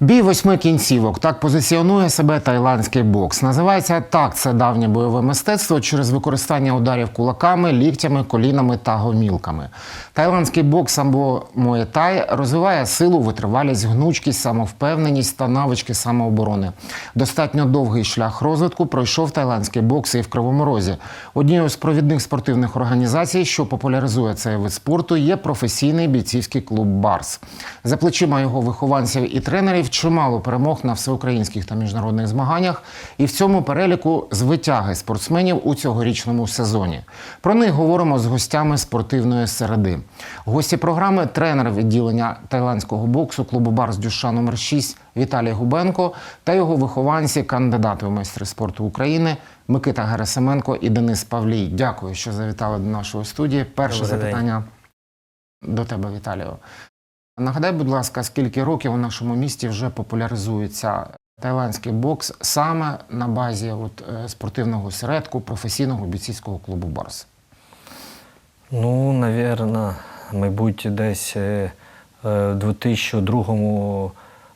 Бій восьми кінцівок так позиціонує себе тайландський бокс. Називається так це давнє бойове мистецтво через використання ударів кулаками, ліктями, колінами та гомілками. Тайландський бокс або муетай розвиває силу, витривалість, гнучкість, самовпевненість та навички самооборони. Достатньо довгий шлях розвитку пройшов тайландський бокс і в Кривому Розі. Однією з провідних спортивних організацій, що популяризує цей вид спорту, є професійний бійцівський клуб Барс. За плечима його вихованців і тренерів чимало перемог на всеукраїнських та міжнародних змаганнях, і в цьому переліку з витяги спортсменів у цьогорічному сезоні. Про них говоримо з гостями спортивної середи. Гості програми тренер відділення тайландського боксу клубу Барс Дюша номер 6 Віталій Губенко та його вихованці, кандидати у майстри спорту України Микита Герасименко і Денис Павлій. Дякую, що завітали до нашої студії. Перше Добрий день. запитання до тебе, Віталію. Нагадай, будь ласка, скільки років у нашому місті вже популяризується тайландський бокс саме на базі от, е, спортивного середку професійного бійцівського клубу Барс? Ну, навірно, мабуть, десь е, е, 2002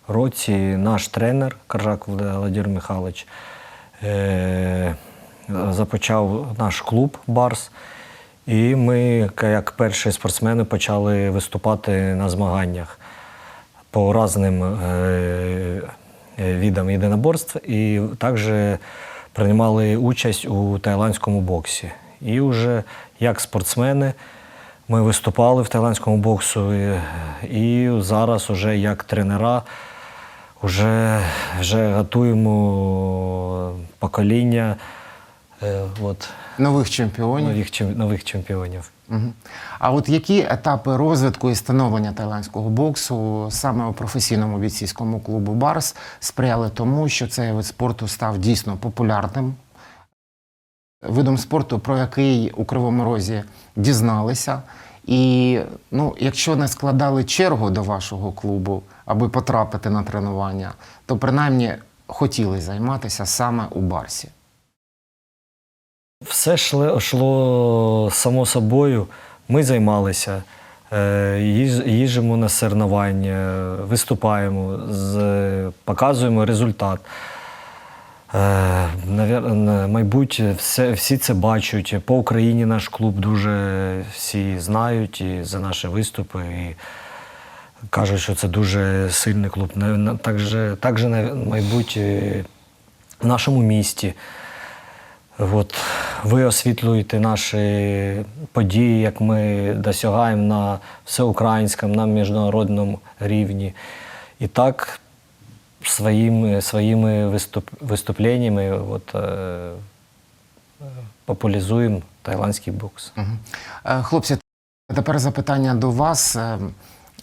році наш тренер Каржак Володимир Михайлович започав наш клуб Барс. І ми, як перші спортсмени, почали виступати на змаганнях по різним е, е, єдиноборств і також приймали участь у тайландському боксі. І вже як спортсмени ми виступали в тайландському боксу, і, і зараз вже як тренера вже, вже готуємо покоління от, Нових чемпіонів. нових, нових чемпіонів. Мгм. А от які етапи розвитку і становлення тайландського боксу саме у професійному бійцівському клубу Барс сприяли тому, що цей вид спорту став дійсно популярним? Видом спорту, про який у Кривому Розі дізналися. І ну, якщо не складали чергу до вашого клубу, аби потрапити на тренування, то принаймні хотіли займатися саме у Барсі. Все йшло, само собою. Ми займалися, е, їжджемо на соревнування, виступаємо, показуємо результат. Е, Мабуть, всі це бачать. По Україні наш клуб дуже всі знають і за наші виступи. І кажуть, що це дуже сильний клуб. На- Також, також на- мабуть, в нашому місті. От, ви освітлюєте наші події, як ми досягаємо на всеукраїнському, на міжнародному рівні. І так своїми, своїми виступ, виступленнями от, е, популяризуємо тайландський бокс. Е, Хлопці, тепер запитання до вас. Е,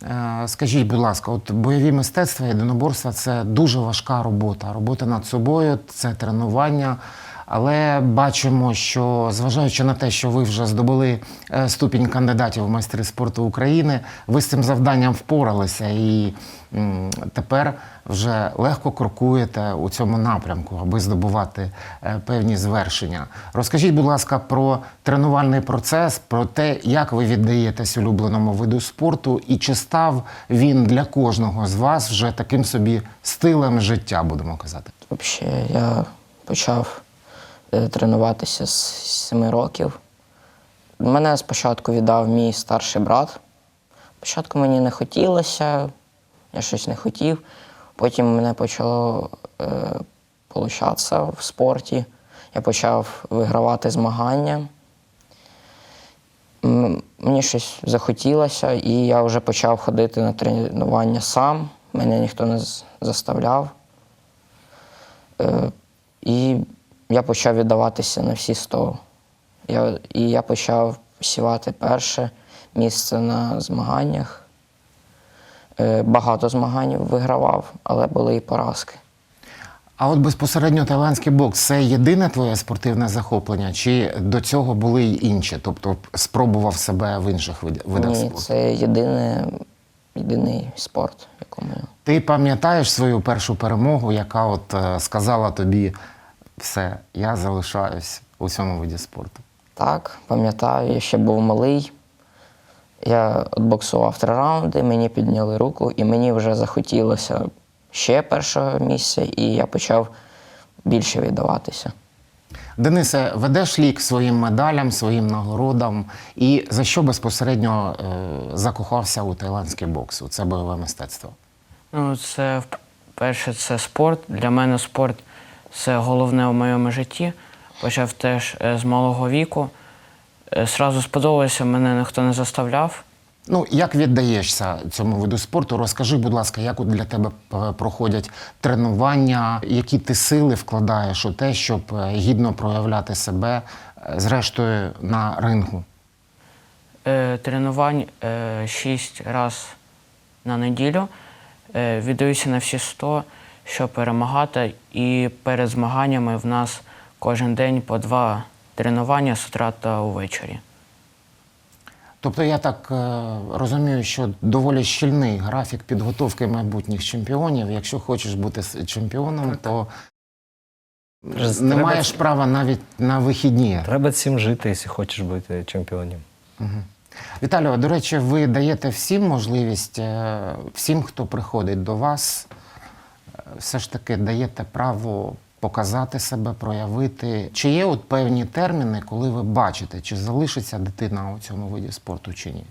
е, Скажіть, будь ласка, от бойові мистецтва, єдиноборства це дуже важка робота. Робота над собою, це тренування. Але бачимо, що зважаючи на те, що ви вже здобули е, ступінь кандидатів в майстри спорту України, ви з цим завданням впоралися і тепер вже легко крокуєте у цьому напрямку, аби здобувати е, певні звершення. Розкажіть, будь ласка, про тренувальний процес, про те, як ви віддаєтесь улюбленому виду спорту, і чи став він для кожного з вас вже таким собі стилем життя, будемо казати. Взагалі, я почав тренуватися з 7 років. Мене спочатку віддав мій старший брат. Спочатку мені не хотілося, я щось не хотів. Потім мене почало е, в спорті. Я почав вигравати змагання. Мені щось захотілося, і я вже почав ходити на тренування сам. Мене ніхто не заставляв. Е, І я почав віддаватися на всі 100. Я, і я почав посівати перше місце на змаганнях. Е, Багато змагань вигравав, але були і поразки. А от безпосередньо тайландський бокс це єдине твоє спортивне захоплення, чи до цього були й інші? Тобто спробував себе в інших вид- видах Ні, спорту? це єдине, єдиний спорт, якому я. Ти пам'ятаєш свою першу перемогу, яка от е, сказала тобі все, я залишаюсь у цьому виді спорту. Так, пам'ятаю, я ще був малий. Я отбоксував три раунди, мені підняли руку, і мені вже захотілося ще першого місця, і я почав більше віддаватися. Денисе, ведеш лік своїм медалям, своїм нагородам. І за що безпосередньо е, закохався у тайландський бокс? У це бойове мистецтво? Ну, це перше, це спорт. Для мене спорт це головне у моєму житті. Почав теж е, з малого віку. Е, Сразу сподобалося, мене ніхто не заставляв. Ну, як віддаєшся цьому виду спорту? Розкажи, будь ласка, як для тебе е, проходять тренування, які ти сили вкладаєш у те, щоб гідно проявляти себе, зрештою, на рингу? Е, Тренувань е, шість разів на неділю. Е, Віддаюся на всі 100, щоб перемагати. І перед змаганнями в нас кожен день по два тренування з утра та увечері. Тобто я так е, розумію, що доволі щільний графік підготовки майбутніх чемпіонів. Якщо хочеш бути чемпіоном, то Треба- не маєш права навіть на вихідні. Треба цим жити, якщо хочеш бути чемпіоном. Віталію, до речі, ви даєте всім можливість, е, всім, хто приходить до вас, все ж таки даєте право показати себе, проявити. Чи є от певні терміни, коли ви бачите, чи залишиться дитина у цьому виді спорту, чи ні?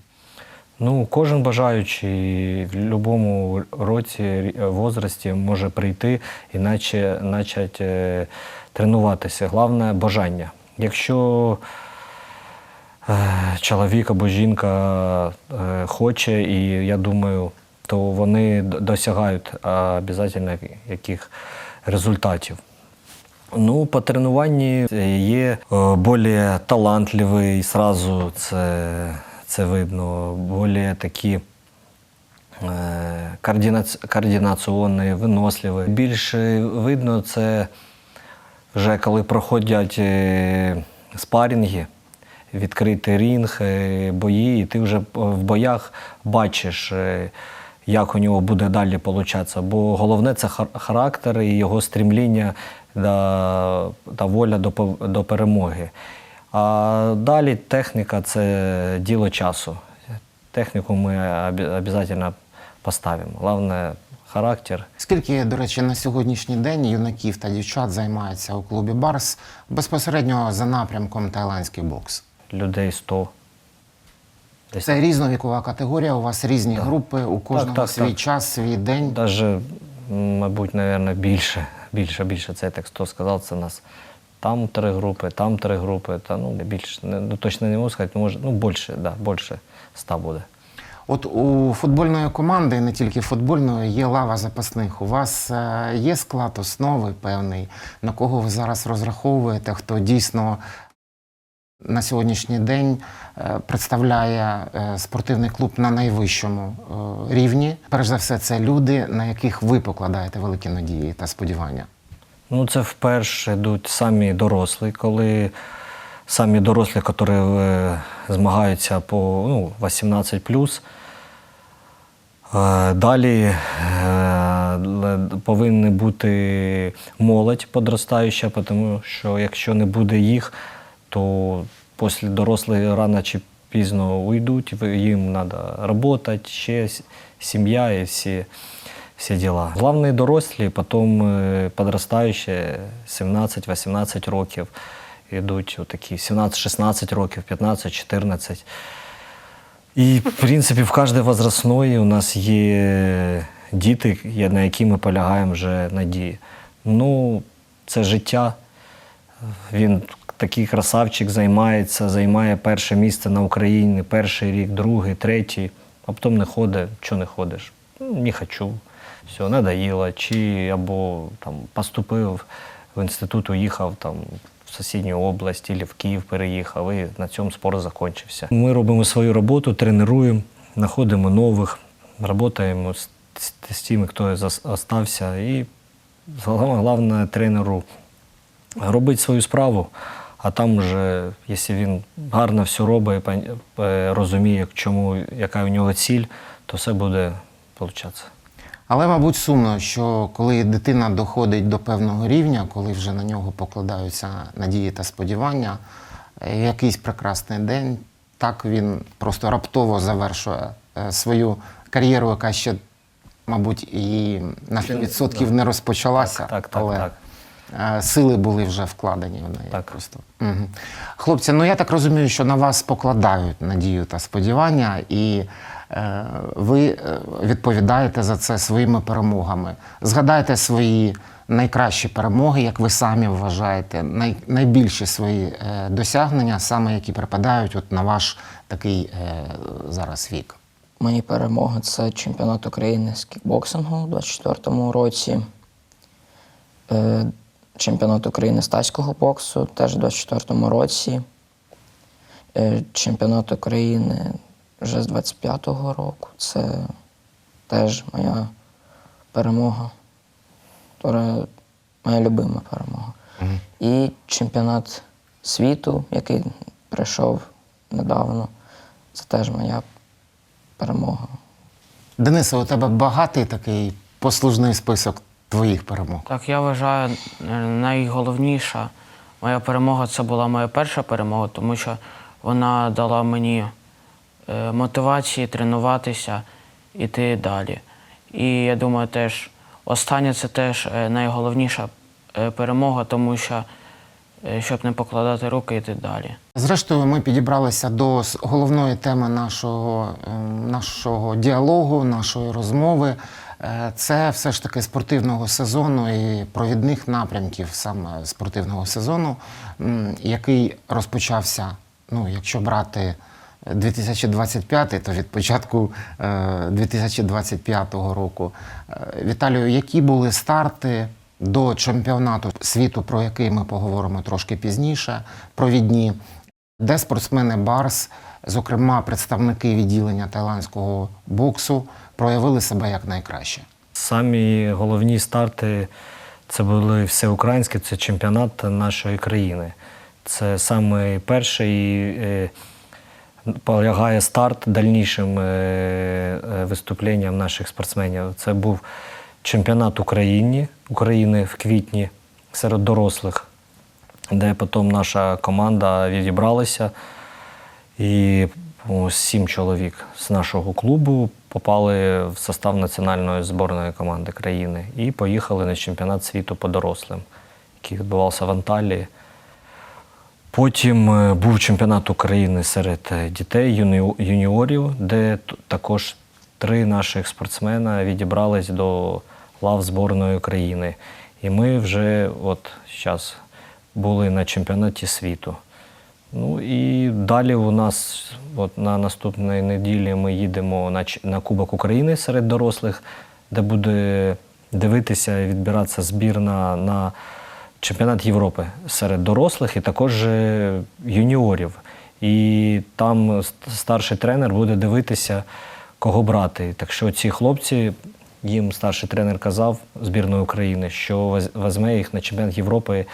Ну, кожен бажаючий в будь-якому році, рі- возрасті може прийти і наче, почати е, тренуватися. Головне бажання. Якщо е, чоловік або жінка е, хоче, і я думаю, то вони досягають обов'язково яких результатів. Ну, по тренуванні є е, більш талантливий, сразу це, це видно, більш такі е, координаційні, виносливі. Більше видно це вже коли проходять е, спарінги, відкритий рінг, бої, і ти вже в боях бачиш, як у нього буде далі получатися. Бо головне це хар- характер і його стрімління та, та воля до, до перемоги. А далі техніка це діло часу. Техніку ми обов'язково поставимо. Головне характер. Скільки, до речі, на сьогоднішній день юнаків та дівчат займаються у клубі Барс безпосередньо за напрямком тайландський бокс? Людей 100. Десь Це різновікова категорія, у вас різні групи, у кожного так, свій так. час, свій день. Даже, м, мабуть, напевно, більше. Більше, більше. Це так хто сказав, це нас. Там три групи, там три групи, та ну більше. Не, ну, точно не можу сказати, може, ну більше, да, більше ста буде. От у футбольної команди, не тільки футбольної, є лава запасних. У вас е, є склад основи певний, на кого ви зараз розраховуєте, хто дійсно на сьогоднішній день е, представляє е, спортивний клуб на найвищому е, рівні. Перш за все, це люди, на яких ви покладаєте великі надії та сподівання. Ну, це вперше йдуть самі дорослі, коли самі дорослі, які змагаються по ну, 18 Е, Далі повинна бути молодь подростаюча, тому що якщо не буде їх, то після дорослих рано чи пізно уйдуть, їм треба працювати, ще сім'я і всі, всі діла. Головне дорослі, потім подростаючі 17-18 років йдуть отакі 17-16 років, 15-14. І, в принципі, в кожній возрастної у нас є діти, на які ми полягаємо вже надії. Ну, це життя. Він такий красавчик займається, займає перше місце на Україні, перший рік, другий, третій, а потім не ходить. Чого не ходиш? Ну, не хочу. Все, надоїло. Чи або там поступив в інститут, уїхав там в сусідню область, або в Київ переїхав, і на цьому спор закінчився. Ми робимо свою роботу, тренуємо, знаходимо нових, працюємо з, з, з тими, хто остався. І головне, тренеру робить свою справу, а там вже, якщо він гарно все робить, е, розуміє, к чому, яка у нього ціль, то все буде получатися. Але, мабуть, сумно, що коли дитина доходить до певного рівня, коли вже на нього покладаються надії та сподівання, е, якийсь прекрасний день так він просто раптово завершує е, свою кар'єру, яка ще мабуть, і на 100% не розпочалася, Так, так, так, але так. е, сили були вже вкладені в неї. Так. Просто. Угу. Хлопці, ну я так розумію, що на вас покладають надію та сподівання, і е, ви е, відповідаєте за це своїми перемогами. Згадайте свої найкращі перемоги, як ви самі вважаєте, най, найбільші свої е, досягнення, саме які припадають от на ваш такий е, зараз вік. Мої перемоги це чемпіонат України з кікбоксингу у 24-му році, е, чемпіонат України з тайського боксу теж у 24-му році, е, чемпіонат України вже з 25-го року. Це теж моя перемога, Тора- моя любима перемога. І чемпіонат світу, який прийшов недавно, це теж моя перемога. Денисе, у тебе багатий такий послужний список твоїх перемог. Так, я вважаю, е, найголовніша моя перемога це була моя перша перемога, тому що вона дала мені е, мотивації тренуватися, іти далі. І я думаю, теж остання це теж е, найголовніша перемога, тому що щоб не покладати руки, йти далі. Зрештою, ми підібралися до головної теми нашого, ем, нашого діалогу, нашої розмови. Е, Це все ж таки спортивного сезону і провідних напрямків саме спортивного сезону, який розпочався, ну, якщо брати 2025, то від початку е, 2025 року. Е, Віталію, які були старти до чемпіонату світу, про який ми поговоримо трошки пізніше, провідні, де спортсмени Барс, зокрема представники відділення тайландського боксу, проявили себе як найкраще. Самі головні старти це були всеукраїнські, це чемпіонат нашої країни. Це саме перший е, полягає старт дальнішим е, е, виступленням наших спортсменів. Це був чемпіонат України, України в квітні серед дорослих, де потім наша команда відібралася. І сім чоловік з нашого клубу попали в состав національної зборної команди країни і поїхали на чемпіонат світу по дорослим, який відбувався в Анталії. Потім е, був чемпіонат України серед е, дітей, юні- юніорів, де також три наших спортсмена відібрались до лав зборної України. І ми вже от зараз були на чемпіонаті світу. Ну і далі у нас от на наступної неділі ми їдемо на, на Кубок України серед дорослих, де буде дивитися і відбиратися збірна на чемпіонат Європи серед дорослих і також е, юніорів. І там старший тренер буде дивитися, кого брати. Так що ці хлопці, їм старший тренер казав збірної України, що візьме їх на чемпіонат Європи,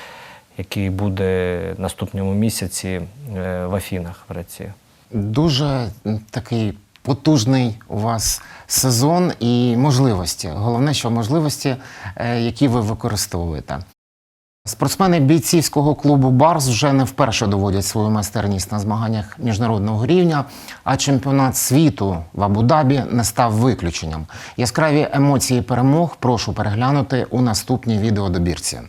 який буде наступному місяці е, в Афінах в Греції. Дуже такий потужний у вас сезон і можливості. Головне, що можливості, е, які ви використовуєте. Спортсмени бійцівського клубу Барс вже не вперше доводять свою майстерність на змаганнях міжнародного рівня, а чемпіонат світу в Абу-Дабі не став виключенням. Яскраві емоції перемог прошу переглянути у наступній відеодобірці.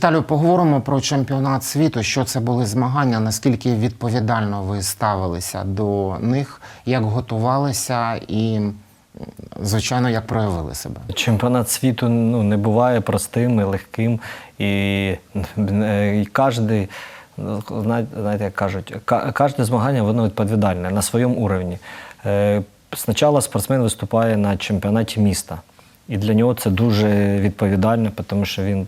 Віталію, поговоримо про чемпіонат світу. Що це були змагання? Наскільки відповідально ви ставилися до них, як готувалися, і звичайно, як проявили себе. Чемпіонат світу ну, не буває простим і легким. І, е, і кожен, знаєте, як кажуть, кожне змагання воно відповідальне на своєму уровні. Е, Спочатку спортсмен виступає на чемпіонаті міста. І для нього це дуже відповідально, тому що він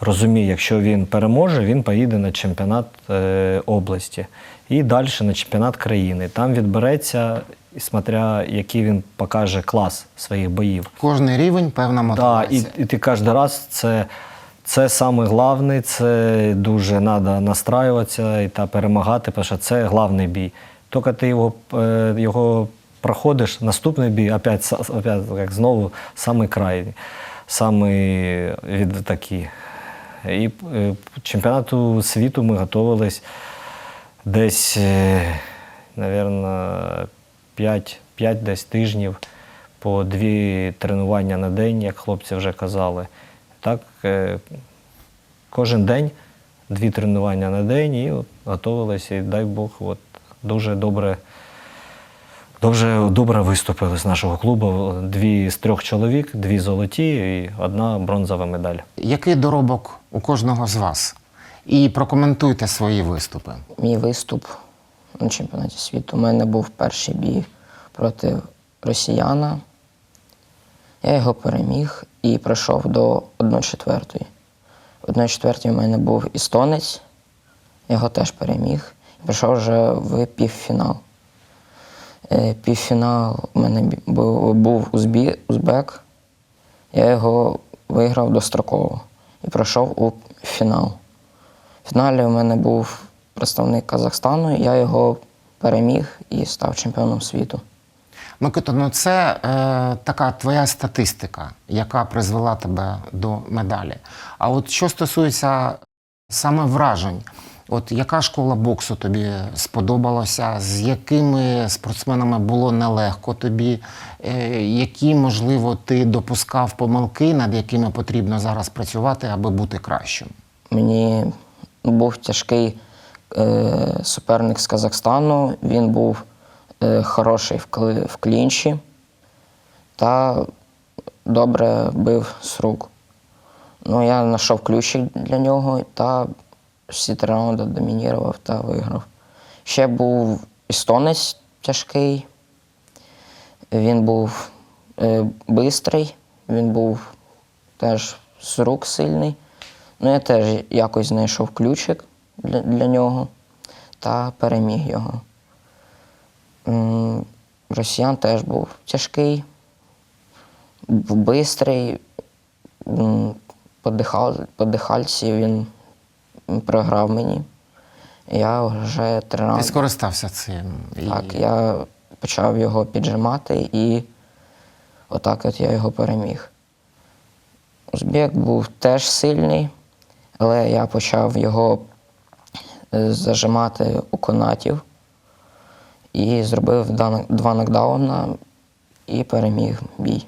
розуміє, якщо він переможе, він поїде на чемпіонат е, області і далі на чемпіонат країни. Там відбереться, смотря який він покаже клас своїх боїв. Кожний рівень певна Да, мотивація. і, і ти кожен раз це, це саме головне, це дуже треба настраюватися і та перемагати, тому що це головний бій. Тільки ти його, е, його проходиш, наступний бій, опять, опять як знову самий крайній, самий від такі. І е, чемпіонату світу ми готувалися десь, мабуть, 5, 5 десь тижнів по дві тренування на день, як хлопці вже казали. Так, е, кожен день дві тренування на день і от, готувалися, і дай Бог, от, дуже добре. Дуже добре виступили з нашого клубу. Дві з трьох чоловік, дві золоті і одна бронзова медаль. Який доробок у кожного з вас? І прокоментуйте свої виступи. Мій виступ на чемпіонаті світу. У мене був перший бій проти росіяна. Я його переміг і пройшов до 1-4. В 1-4 у мене був істонець, його теж переміг. І прийшов вже в півфінал. Е, Півфінал у мене був, узбек. Я його виграв достроково і пройшов у фінал. В фіналі у мене був представник Казахстану, я його переміг і став чемпіоном світу. Микито, ну це е, така твоя статистика, яка призвела тебе до медалі. А от що стосується саме вражень, от яка школа боксу тобі сподобалася, з якими спортсменами було нелегко тобі, е, які, можливо, ти допускав помилки, над якими потрібно зараз працювати, аби бути кращим? Мені був тяжкий е, суперник з Казахстану. Він був е, хороший в, кли- в клінчі та добре бив з рук. Ну, я знайшов ключик для нього та всі три раунди домінірував та виграв. Ще був істонець тяжкий. Він був е, бистрий, він був теж з рук сильний. Ну, я теж якось знайшов ключик для, для нього та переміг його. Росіян теж був тяжкий, бистрий. М, По, він програв мені. Я вже три Ти скористався цим. Так, я почав його піджимати і отак от я його переміг. Узбек був теж сильний, але я почав його е, зажимати у конатів і зробив два нокдауна і переміг бій.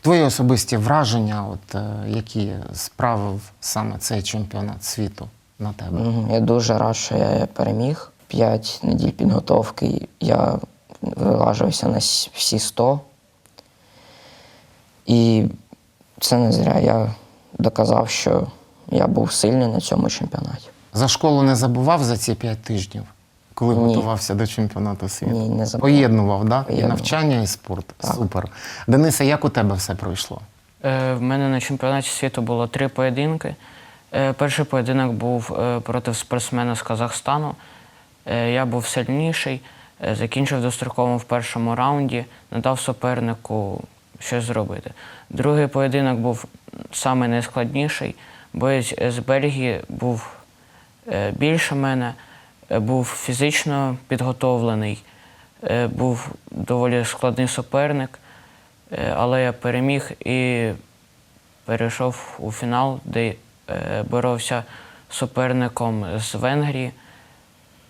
Твої особисті враження, от, е, які справив саме цей чемпіонат світу на тебе? Я дуже рад, що я переміг. П'ять неділь підготовки я вилажився на всі 100. І це не зря. Я доказав, що я був сильний на цьому чемпіонаті. За школу не забував за ці п'ять тижнів, коли Ні. готувався до чемпіонату світу? Ні, не забував. Поєднував, да? І навчання, і спорт. Так. Супер. Денисе, як у тебе все пройшло? Е, В мене на чемпіонаті світу було три поєдинки. Е, Перший поєдинок був е, проти спортсмена з Казахстану. Е, Я був сильніший, е, закінчив достроково в першому раунді, не дав супернику щось зробити. Другий поєдинок був самий найскладніший. Боєць з Бельгії був е, більше мене, був фізично підготовлений, е, був доволі складний суперник, е, але я переміг і перейшов у фінал, де е, боровся суперником з Венгрії.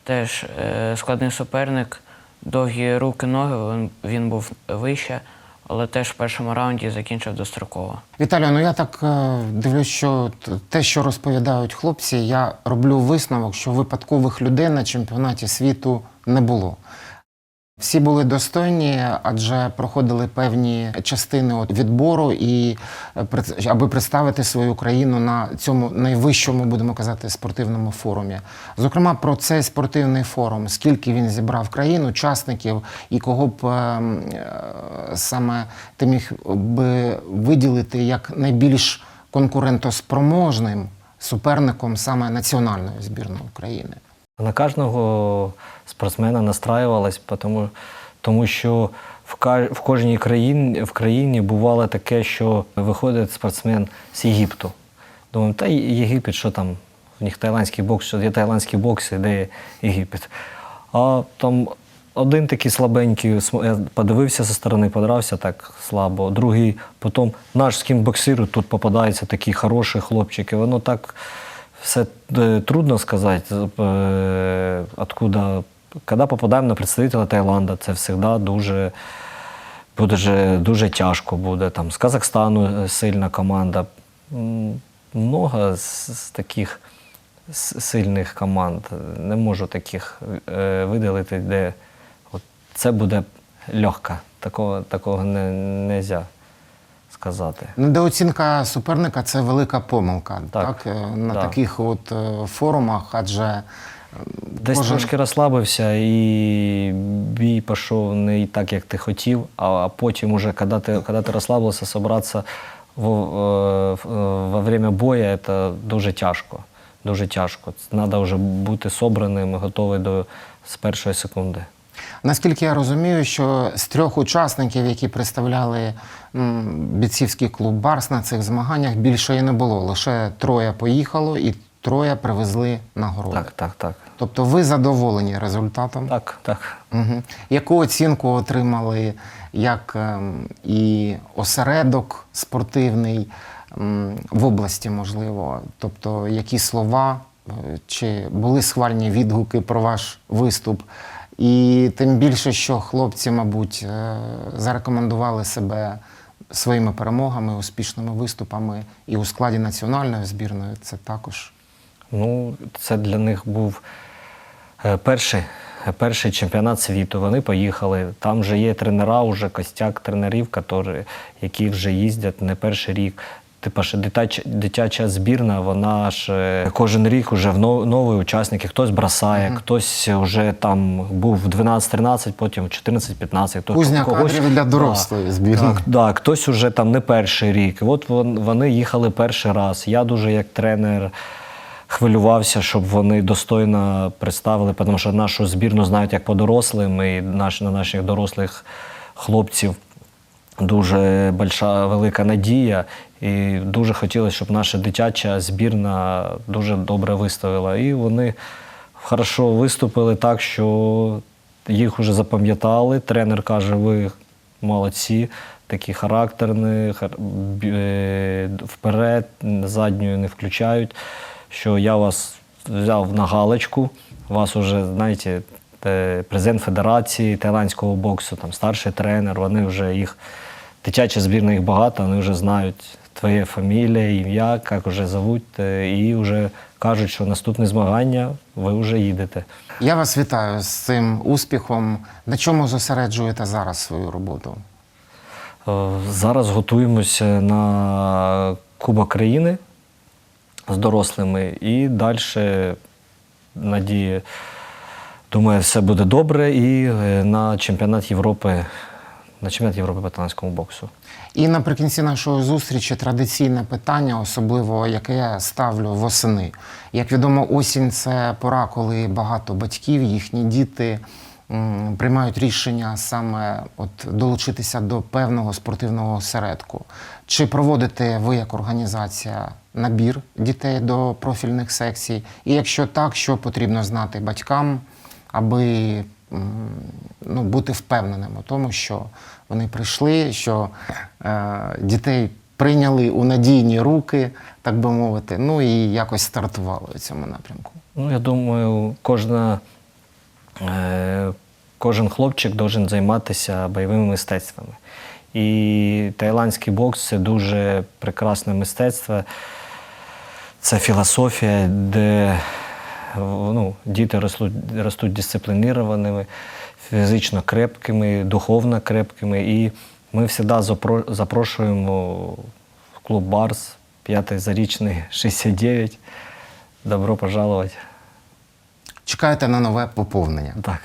Теж е, складний суперник, довгі руки, ноги, він був вище, але теж в першому раунді закінчив достроково. Віталію, ну я так е, дивлюсь, що те, що розповідають хлопці, я роблю висновок, що випадкових людей на чемпіонаті світу не було. Всі були достойні, адже проходили певні частини от відбору, і е, аби представити свою країну на цьому найвищому, будемо казати, спортивному форумі. Зокрема, про цей спортивний форум, скільки він зібрав країн, учасників, і кого б е, м, е, саме ти міг би виділити як найбільш конкурентоспроможним суперником саме національної збірної України. На кожного спортсмена настраювалась, тому, тому що в, кожній країні, в країні бувало таке, що виходить спортсмен з Єгипту. Думаю, та Єгипет, що там, в них тайландський бокс, що є тайландський бокс, іде Єгипет. А там один такий слабенький, я подивився зі сторони, подрався так слабо. Другий, потім наш з ким боксирую, тут попадається такий хороший хлопчик. І воно так все е, трудно сказати, е, откуда. Коли попадаємо на представителя Таїланда, це завжди дуже, буде же- дуже тяжко буде. Там, з Казахстану е, сильна команда. Много з, таких сильних команд. Не можу таких виділити, де от це буде легко. Такого, такого не можна сказати. Недооцінка суперника це велика помилка. Так, Так, Е, на да. таких от е, форумах, адже Десь кожен- трошки розслабився і бій пішов не так, як ти хотів, а, потім, уже, коли ти, коли ти розслабився, зібратися е, в- во время бою, це дуже тяжко. Дуже тяжко. Треба вже бути собраним, готовий до з першої секунди. Наскільки я розумію, що з трьох учасників, які представляли бійцівський клуб Барс на цих змаганнях, більше і не було. Лише троє поїхало і троє привезли нагороди. Так, так, так. Тобто ви задоволені результатом? Так, так. Угу. Яку оцінку отримали як ем, і осередок спортивний в області, можливо? Тобто, які слова, е, чи були схвальні відгуки про ваш виступ? І тим більше, що хлопці, мабуть, е, зарекомендували себе своїми перемогами, успішними виступами і у складі національної збірної це також. Ну, це для них був е, перший, е, перший чемпіонат світу. Вони поїхали. Там вже є тренера, вже костяк тренерів, які, які вже їздять не перший рік. Типа ж дитяча, дитяча збірна, вона ж е, кожен рік вже в нов- нові учасники. Хтось бросає, хтось вже там був в 12-13, потім в 14-15. хто- Кузня когось- кадрів для дорослої збірної. Так, да, хтось уже там не перший рік. От вони їхали перший раз. Я дуже як тренер хвилювався, щоб вони достойно представили, тому що нашу збірну знають як по дорослим, і наш, на наших дорослих хлопців дуже больша, велика надія. І дуже хотілося, щоб наша дитяча збірна дуже добре виставила. І вони хорошо виступили так, що їх вже запам'ятали. Тренер каже, ви молодці, такі характерні, хар- е, вперед, задньою не включають. Що я вас взяв на галочку, вас уже, знаєте, президент Федерації таїландського боксу, там старший тренер, вони вже їх, дитяча збірна їх багато, вони вже знають твоє фамілія, ім'я, як вже зовуть, е, і вже кажуть, що наступне змагання ви вже їдете. Я вас вітаю з цим успіхом. На чому зосереджуєте зараз свою роботу? Е, Зараз готуємося на Кубок країни з дорослими і далі надії, думаю, все буде добре. І е, на чемпіонат Європи, на чемпіонат Європи по танському боксу. І наприкінці нашої зустрічі традиційне питання, особливо яке я ставлю восени. Як відомо, осінь це пора, коли багато батьків, їхні діти приймають рішення саме от долучитися до певного спортивного осередку. Чи проводите ви як організація набір дітей до профільних секцій? І якщо так, що потрібно знати батькам, аби ну, бути впевненим у тому, що вони прийшли, що е, дітей прийняли у надійні руки, так би мовити, ну і якось стартували у цьому напрямку. Ну, я думаю, кожна, е, кожен хлопчик має займатися бойовими мистецтвами. І таїландський бокс це дуже прекрасне мистецтво. Це філософія, де ну, діти ростуть, ростуть дисциплінованими. фізично крепкими, духовно крепкими. І ми завжди запрошуємо в клуб Барс, 5 зарічний 69. Добро пожаловать. Чекаєте на нове поповнення. Так.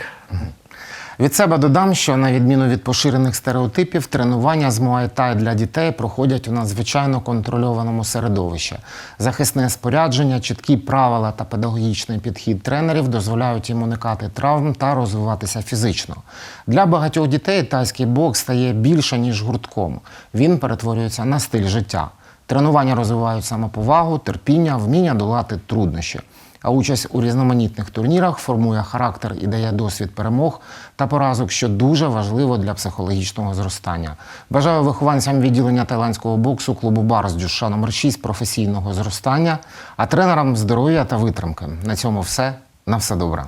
Від себе додам, що на відміну від поширених стереотипів, тренування з Муайтай для дітей проходять у надзвичайно контрольованому середовищі. Захисне спорядження, чіткі правила та педагогічний підхід тренерів дозволяють їм уникати травм та розвиватися фізично. Для багатьох дітей тайський бокс стає більше ніж гуртком. Він перетворюється на стиль життя. Тренування розвивають самоповагу, терпіння, вміння долати труднощі. А участь у різноманітних турнірах формує характер і дає досвід перемог та поразок, що дуже важливо для психологічного зростання. Бажаю вихованцям відділення тайландського боксу клубу Барс Дюша номер 6 професійного зростання, а тренерам здоров'я та витримки. На цьому все. На все добре.